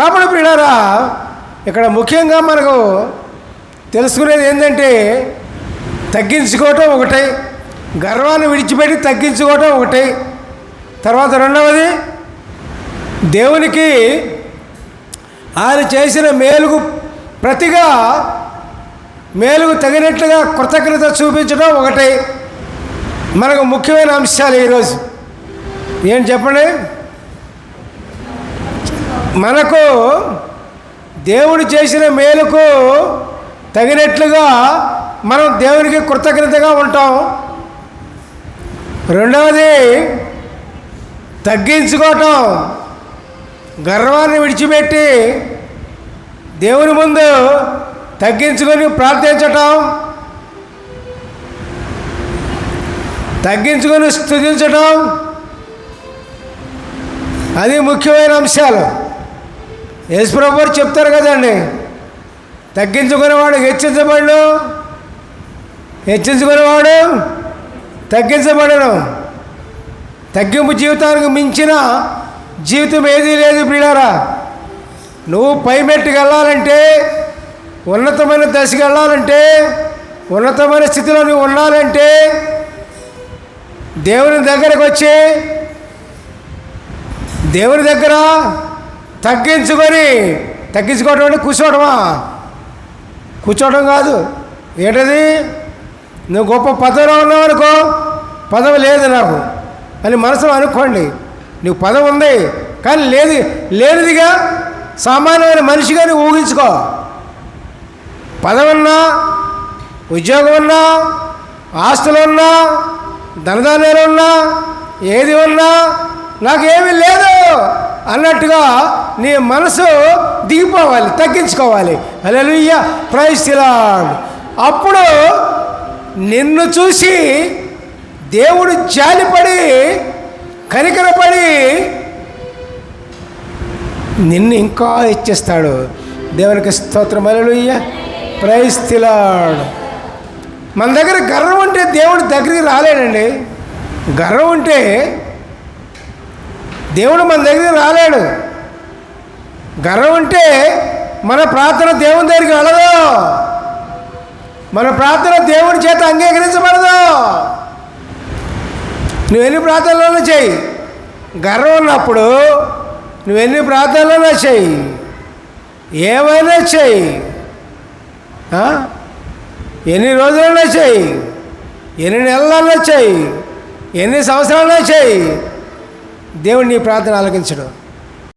కాబట్టి ప్రియులారా ఇక్కడ ముఖ్యంగా మనకు తెలుసుకునేది ఏంటంటే తగ్గించుకోవటం ఒకటే గర్వాన్ని విడిచిపెట్టి తగ్గించుకోవటం ఒకటే. తర్వాత రెండవది దేవునికి ఆయన చేసిన మేలుకు ప్రతిగా మేలుకు తగినట్లుగా కృతజ్ఞత చూపించడం ఒకటి. మనకు ముఖ్యమైన అంశాలు ఈరోజు. ఏం చెప్పండి? మనకు దేవుడు చేసిన మేలుకు తగినట్లుగా మనం దేవునికి కృతజ్ఞతగా ఉంటాం. రెండవది తగ్గించుకోవటం. గర్వాన్ని విడిచిపెట్టి దేవుని ముందు తగ్గించుకొని ప్రార్థించటం. తగ్గించుకొని స్థుతించటం. అది ముఖ్యమైన అంశాలు. యేసుప్రభు చెప్తారు కదండి. తగ్గించుకునేవాడు హెచ్చించబడు హెచ్చించుకునేవాడు తగ్గించబడను తగ్గింపు జీవితానికి మించిన జీవితం ఏదీ లేదు ప్రియారా నువ్వు పై మెట్టుకు వెళ్ళాలంటే ఉన్నతమైన దశకి వెళ్ళాలంటే ఉన్నతమైన స్థితిలో నువ్వు ఉండాలంటే దేవుని దగ్గరకు వచ్చి దేవుని దగ్గర తగ్గించుకొని తగ్గించుకోవడం అంటే కూర్చోవడమా కూర్చోవడం కాదు. ఏంటది? నువ్వు గొప్ప పదవిలో ఉన్నావు అనుకో పదవి లేదు నాకు. అని మనసులో అనుకోండి. నీకు పదవి ఉంది కానీ లేదు లేనిదిగా సామాన్యమైన మనిషిగా నువ్వు ఊహించుకో. పదవున్నా ఉన్నా ఉద్యోగం ఉన్నా ఆస్తులు ఉన్నా ధనధాన్యాలు ఉన్నా ఏది ఉన్నా నాకేమీ లేదు అన్నట్టుగా నీ మనసు దిగిపోవాలి తగ్గించుకోవాలి. అలెలుయ్య ప్రైస్తిలాడ్ అప్పుడు నిన్ను చూసి దేవుడు జాలిపడి కనికరపడి నిన్ను ఇంకా ఇచ్చేస్తాడు దేవునికి స్తోత్రం. అలెలుయ్య ప్రైస్తిలాడ్ మన దగ్గర గర్వం ఉంటే దేవుడు దగ్గరికి రాలేడండి. గర్వం ఉంటే దేవుడు మన దగ్గరికి రాలేడు. గర్వం ఉంటే మన ప్రార్థన దేవుని దగ్గరికి వెళ్ళదు. మన ప్రార్థన దేవుని చేత అంగీకరించబడదు. నువ్వు ఎన్ని ప్రార్థనలోనే చేయి. గర్వం ఉన్నప్పుడు నువ్వు ఎన్ని ప్రార్థనలోనే చేయి. ఏమైనా చేయి. ఎన్ని రోజులైనా చేయి. ఎన్ని నెలలైనా చేయి. ఎన్ని సంవత్సరాలైనా చేయి. దేవుడు నీ ప్రార్థన ఆలకించడు.